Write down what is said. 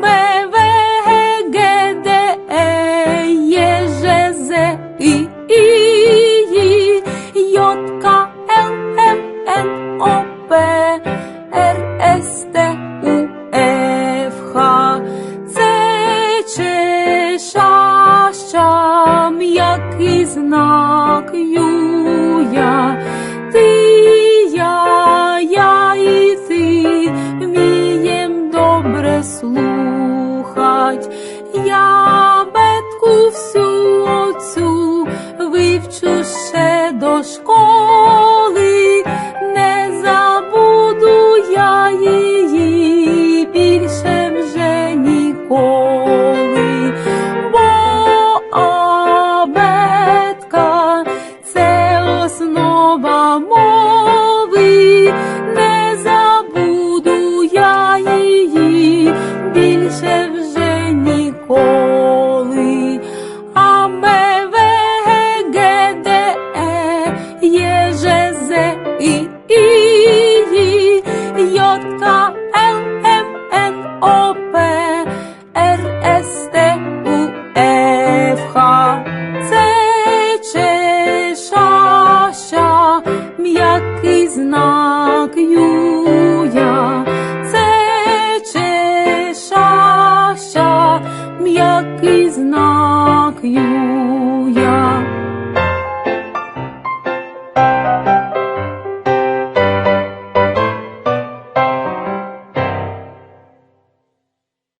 Б, В, Г, Г, Д, Е, Є, знак, Ю, знать, ябедку всю оцю вивчу ще до школи. і, і, і, J, К, Л, М, Н, О, П, Р, С, Т, У, е, Ф, Х, Ц, Ч, Ш, Ш, м'який знак Ю, Я, Ц, Ч, Ш, Ш, м'який знак Ю.